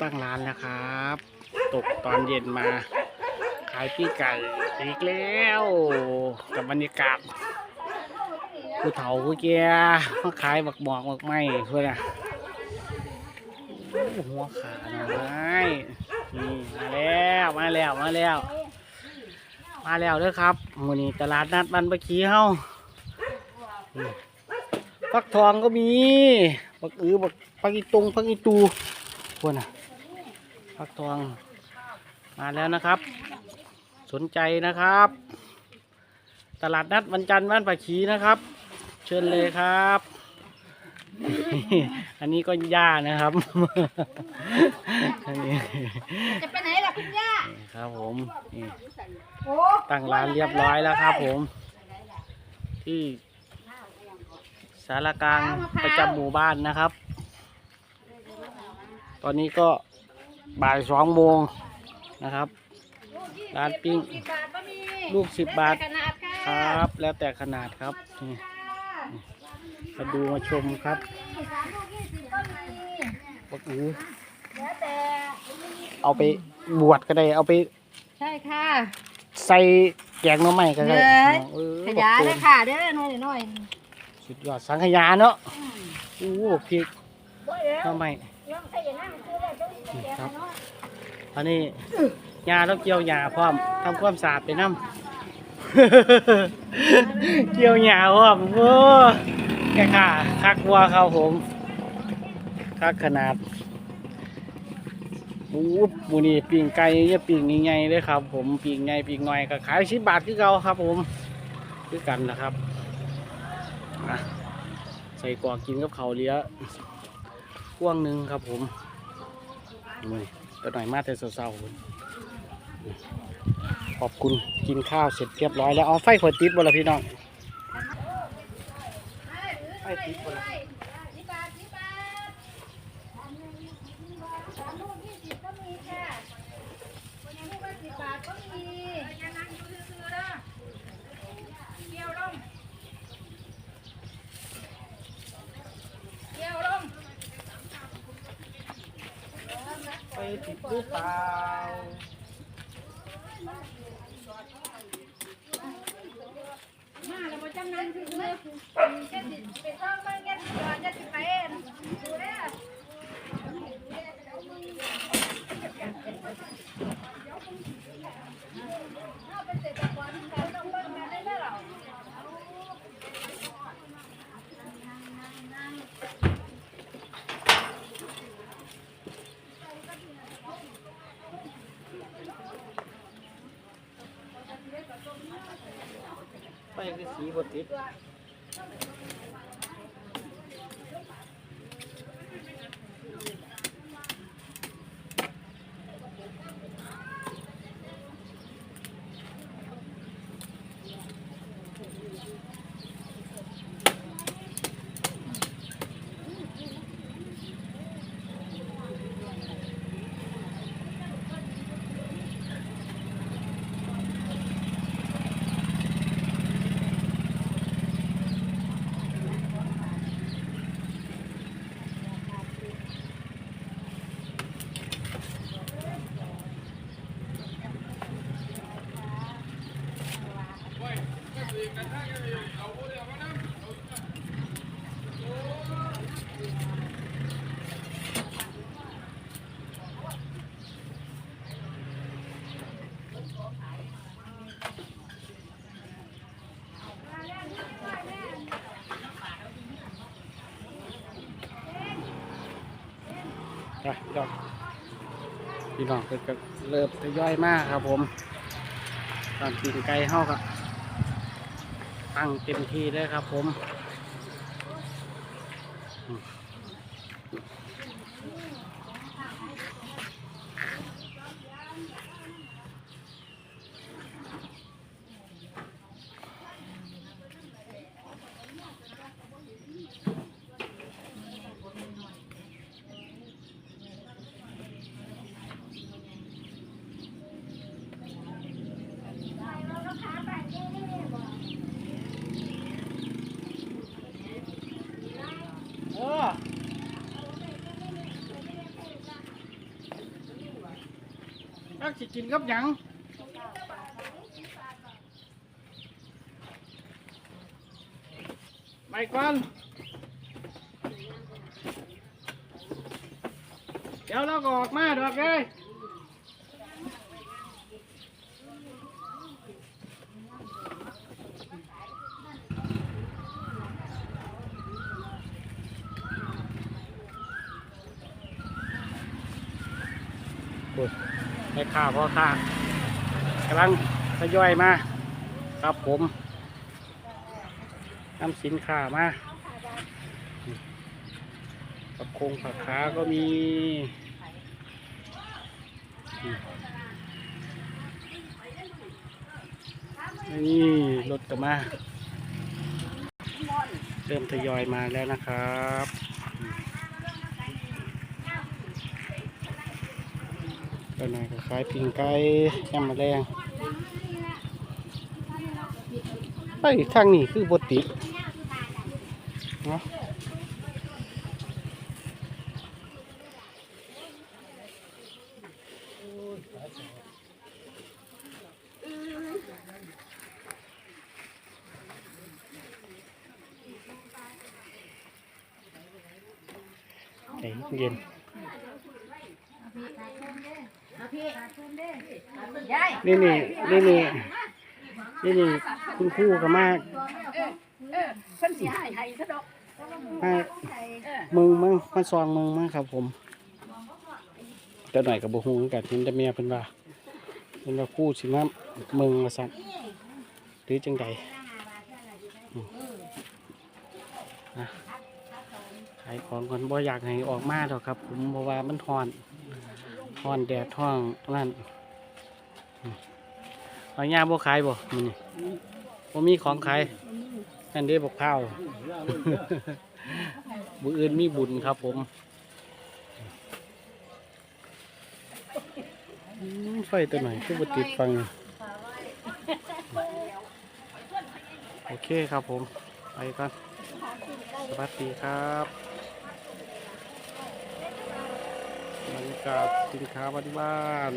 ตั้งร้านแล้วครับ ตกตอนเย็นมา ขายพี่ไก่อีกแล้วกับบรรยากาศผู้เฒ่าผู้แก่มาขายบักหมอกบักไม้เพื่อนอะหัวขาหน่อไม้นี่มาแล้วมาแล้วมาแล้ว มาแล้วเด้อครับมื้อนี้ตลาดนัดบ้านปะขี้เฮาฟักทองก็มี บักอือบักปักอีตุงปักอีตูพวกน่ะฟักทองมาแล้วนะครับ สนใจนะครับ ตลาดนัดวันจันทร์บ้านปะขีนะครับ เชิญเลยครับ อันนี้ก็ย่านะครับอันนี้จะไปไหนล่ะคุณย่านี่ครับผมนี่โอ้ตั้งร้านเรียบร้อยแล้วครับผม ที่ สารกลางประจำหมู่บ้านนะครับ ตอนนี้ก็บ่ายสองโมงนะครับ ร้านปิ้งสิบบาทก็มีลูกสิบบาทขนาดคค่ะรับ แล้วแต่ขนาดครับนี่มาดูมาชมครับสามลูกยี่สิบก็มีบักอือแล้วแต่เอาไปบวชก็ได้ เอาไป ใช่ค่ะ ใส่แกงหน้ำใหม่ก็ได้เลยเออขยายเลยค่ะเด้อหน่อยหน่อย สุดยอดสังขยาเนาะอู้พริกหน้ำใหม่ลองใส่อย่างนั้นคือได้เจ้าแกงเนาะอันนี้ยาต้องเกี่ยวยาพร้อมทำความสะอาดไปน้ำเกี่ยวยาพร้อมโอ้แกค่ะคักวัวครับผมคักขนาดอู้หมูนี่ปิ่งไก่เนี่ยปิ่งใหญ่ๆเลยครับ ผมปิ่งใหญ่ปิ่งน้อยก็ขายสิบบาทคือเก่าครับ ผมคือกันนะครับ ใส่กวากกินกับเขาเลี้ยพ่วงหนึ่งครับผมนี่ตัวหน่อยมาแต่เศร้าๆขอบคุณกินข้าวเสร็จเรียบร้อยแล้วเอาไฟขวดติดบนละพี่น้องไฟติดบนละ สิบบาทสิบบาทสามลูกยี่สิบก็มีค่ะคนยังลูกละสิบบาทก็มียังนั่งอยู่ซื่อๆเด้อเกี่ยวลงเกี่ยวลง ไปติดหรือเปล่ามาแล้วมาจำนั้นคือเลยจะติดไปซ่อมบ้านกันก่อนจะติดไปเองดูได้เอาไปเสร็จก่อนเราต้องเบิ่งกันได้แล้ว ไปคือสีบดติด ไปพี่น้องพี่น้องเพิ่นก็เริ่มทยอยมากครับผมตอนกินไก่เฮาก็ ตั้งเต็มที่เลยครับผม รักสิกินกับหยังไปก่อนเดี๋ยวเราก็ออกมาดอกเลยโอ้ย ให้ข้าพ่อข้ากำลังทยอยมาครับผมนำสินค้ามาผักคงผักขาก็มีนี่รถกระมา เริ่มทยอยมาแล้วนะครับ ก็หน่อยก็ขายปิงไก่ย่ำมะแรงไปทางนี้คือบติเนาะเย็น ยาย นี่นี่นี่นี่นี่นี่คุณครู่ก็มาเออเพิ่นสิให้ให้ซะดอกมามึงมึงมาซองมึงมาครับผมแต่หน่อยกับบุหูคือกันเห็นแต่เมียเพิ่นว่าเพิ่นว่าครู่สิมามึงมาสั่นหรือจังใดอืมอะขายของก่อนบ่อยากให้ออกมาดอกครับ ผมเพราะว่ามันฮ้อน ฮ้อนแดดท้องนั่นอืมเอาย่าบ่ขายบ่มื้อนี้บ่มีของขายนั่นเด้บอกข้าวบุญอื่นมีบุญครับผมอืมไฟตัวไหนคือบ่ติดฟัง โอเคครับผม ไปก่อน สวัสดีครับ บรรยากาศสินค้าบ้าน